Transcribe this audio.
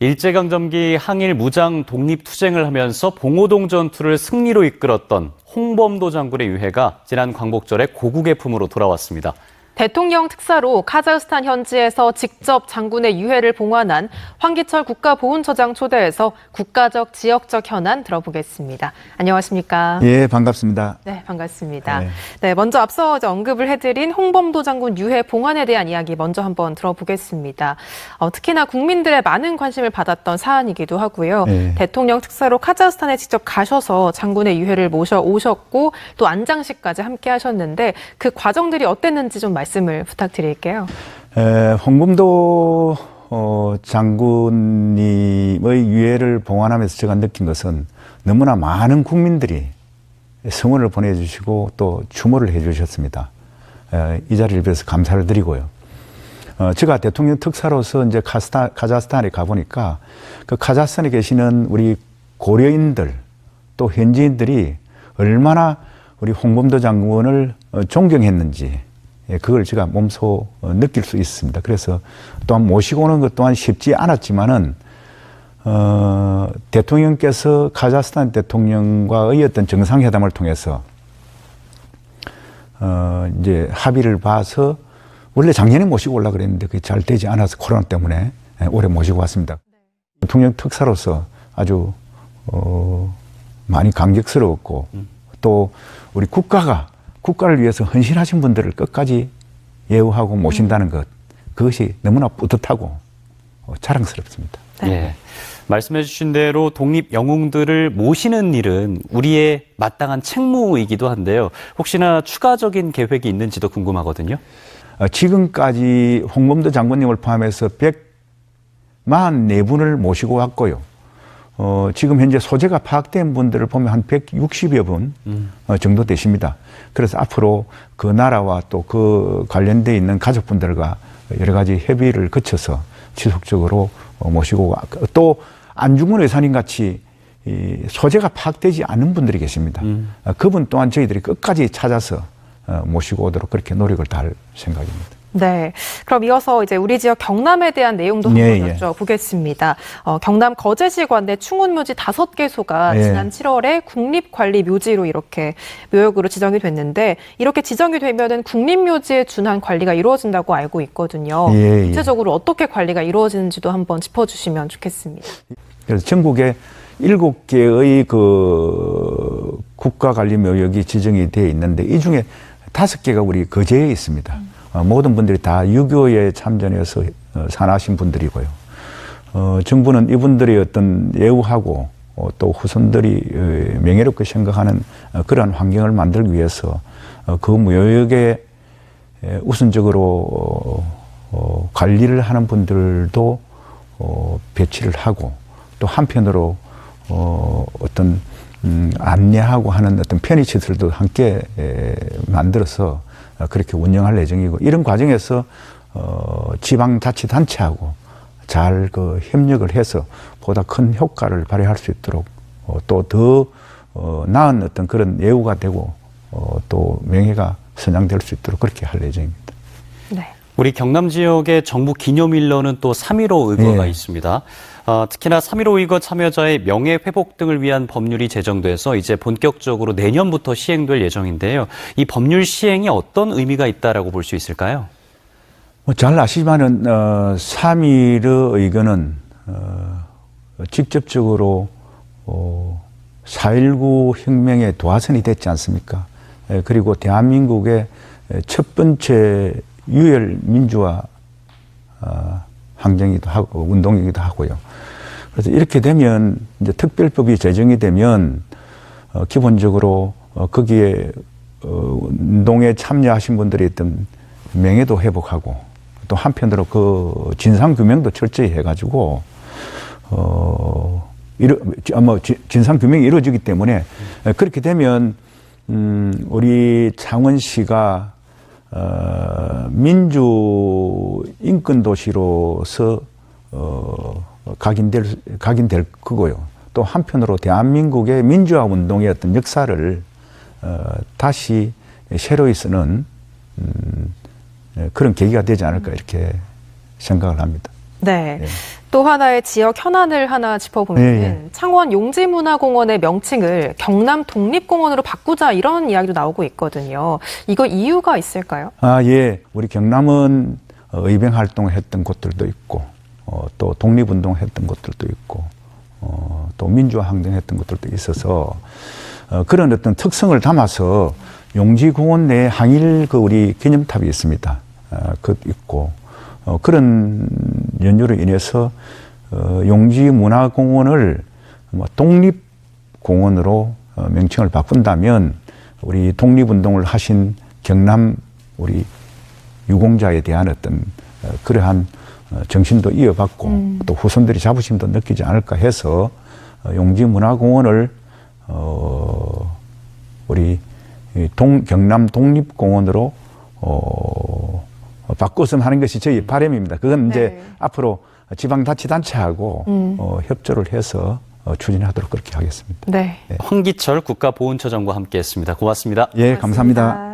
일제강점기 항일 무장 독립투쟁을 하면서 봉오동 전투를 승리로 이끌었던 홍범도 장군의 유해가 지난 광복절에 고국의 품으로 돌아왔습니다. 대통령 특사로 카자흐스탄 현지에서 직접 장군의 유해를 봉환한 황기철 국가보훈처장 초대해서 국가적, 지역적 현안 들어보겠습니다. 안녕하십니까? 예, 반갑습니다. 네, 반갑습니다. 네. 네, 먼저 앞서 언급을 해드린 홍범도 장군 유해 봉환에 대한 이야기 먼저 한번 들어보겠습니다. 어, 특히나 국민들의 많은 관심을 받았던 사안이기도 하고요. 네. 대통령 특사로 카자흐스탄에 직접 가셔서 장군의 유해를 모셔 오셨고 또 안장식까지 함께 하셨는데 그 과정들이 어땠는지 좀 말씀 을 부탁드릴게요. 에, 홍범도 어, 장군님의 유해를 봉환하면서 제가 느낀 것은 너무나 많은 국민들이 성원을 보내주시고 또 추모를 해주셨습니다. 에, 이 자리를 빌어서 감사를 드리고요. 어, 제가 대통령 특사로서 이제 카스타, 카자흐스탄에 가보니까 그 카자흐스탄에 계시는 우리 고려인들 또 현지인들이 얼마나 우리 홍범도 장군을 어, 존경했는지 예, 그걸 제가 몸소 어, 느낄 수 있습니다. 그래서 또한 모시고 오는 것 또한 쉽지 않았지만은 어, 대통령께서 카자흐스탄 대통령과의 어떤 정상회담을 통해서 어, 이제 합의를 봐서 원래 작년에 모시고 올라 그랬는데 그게 잘 되지 않아서 코로나 때문에 예, 올해 모시고 왔습니다. 대통령 특사로서 아주 어, 많이 감격스러웠고 또 우리 국가가 국가를 위해서 헌신하신 분들을 끝까지 예우하고 모신다는 것 그것이 너무나 뿌듯하고 어, 자랑스럽습니다. 네. 예. 말씀해 주신 대로 독립 영웅들을 모시는 일은 우리의 마땅한 책무이기도 한데요. 혹시나 추가적인 계획이 있는지도 궁금하거든요. 어, 지금까지 홍범도 장군님을 포함해서 144분을 모시고 왔고요. 어, 지금 현재 소재가 파악된 분들을 보면 한 160여 분 어, 정도 되십니다. 그래서 앞으로 그 나라와 또 그 관련돼 있는 가족분들과 여러 가지 협의를 거쳐서 지속적으로 어, 모시고 와- 또 안중근 의사님 같이 이 소재가 파악되지 않은 분들이 계십니다. 어, 그분 또한 저희들이 끝까지 찾아서 어, 모시고 오도록 그렇게 노력을 다할 생각입니다. 네. 그럼 이어서 이제 우리 지역 경남에 대한 내용도 한번 예, 예. 여쭤보겠습니다. 어, 경남 거제시 관내 충운묘지 다섯 개소가 예. 지난 7월에 국립관리묘지로 이렇게 묘역으로 지정이 됐는데 이렇게 지정이 되면은 국립묘지에 준한 관리가 이루어진다고 알고 있거든요. 예, 예. 구체적으로 어떻게 관리가 이루어지는지도 한번 짚어주시면 좋겠습니다. 그래서 전국에 일곱 개의 그 국가관리묘역이 지정이 되어 있는데 이 중에 다섯 개가 우리 거제에 있습니다. 어, 모든 분들이 다 유교에 참전해서 어, 산하신 분들이고요. 어, 정부는 이분들의 어떤 예우하고 어, 또 후손들이 어, 명예롭게 생각하는 어, 그러한 환경을 만들기 위해서 어, 그 묘역에 에, 우선적으로 어, 어, 관리를 하는 분들도 어, 배치를 하고 또 한편으로 어, 어떤 음, 안내하고 하는 어떤 편의 시설도 함께 에, 만들어서 어, 그렇게 운영할 예정이고 이런 과정에서 어, 지방자치단체하고 잘 그 협력을 해서 보다 큰 효과를 발휘할 수 있도록 어, 또더 어, 나은 어떤 그런 예우가 되고 어, 또 명예가 선양될 수 있도록 그렇게 할 예정입니다. 네. 우리 경남 지역에 정부 기념일로는 또 3.15 의거가 예. 있습니다. 어, 특히나 3.15 의거 참여자의 명예 회복 등을 위한 법률이 제정돼서 이제 본격적으로 내년부터 시행될 예정인데요. 이 법률 시행이 어떤 의미가 있다라고 볼 수 있을까요? 뭐 잘 아시지만은 어, 3.1의 의거는 어, 직접적으로 어, 4.19 혁명의 도화선이 됐지 않습니까? 에, 그리고 대한민국의 첫 번째 유혈 민주화 어, 항쟁이기도 하고 운동이기도 하고요. 그래서 이렇게 되면 이제 특별법이 제정이 되면 어, 기본적으로 어, 거기에 어, 운동에 참여하신 분들이 어떤 명예도 회복하고 또 한편으로 그 진상 규명도 철저히 해가지고 어 이러 뭐 지- 진상 규명이 이루어지기 때문에 그렇게 되면 음 우리 창원시가 어 민주 인권 도시로서 어 각인될 각인될 거고요. 또 한편으로 대한민국의 민주화 운동의 어떤 역사를 어 다시 새로이 쓰는 음 예, 그런 계기가 되지 않을까 이렇게 생각을 합니다. 네. 예. 또 하나의 지역 현안을 하나 짚어보면 예, 예. 창원 용지문화공원의 명칭을 경남 독립공원으로 바꾸자 이런 이야기도 나오고 있거든요. 이거 이유가 있을까요? 아, 예. 우리 경남은 어, 의병 활동을 했던 곳들도 있고, 어, 또 독립운동 했던 곳들도 있고, 어, 또 민주화 항쟁했던 곳들도 있어서, 어, 그런 어떤 특성을 담아서 용지공원 내에 항일 그 우리 기념탑이 있습니다. 어, 그 있고, 어, 그런 연유로 인해서, 어, 용지 문화공원을 뭐 독립 공원으로 어, 명칭을 바꾼다면 우리 독립운동을 하신 경남 우리 유공자에 대한 어떤 어, 그러한 어, 정신도 이어받고 또 후손들이 자부심도 느끼지 않을까 해서 어, 용지 문화공원을 어, 우리 이 동, 경남 독립공원으로 어, 바꿨으면 하는 것이 저희 바람입니다. 그건 이제 네. 앞으로 지방자치단체하고 음. 어, 협조를 해서 어, 추진하도록 그렇게 하겠습니다. 네. 황기철 국가보훈처장과 함께했습니다. 고맙습니다. 예, 감사합니다. 고맙습니다.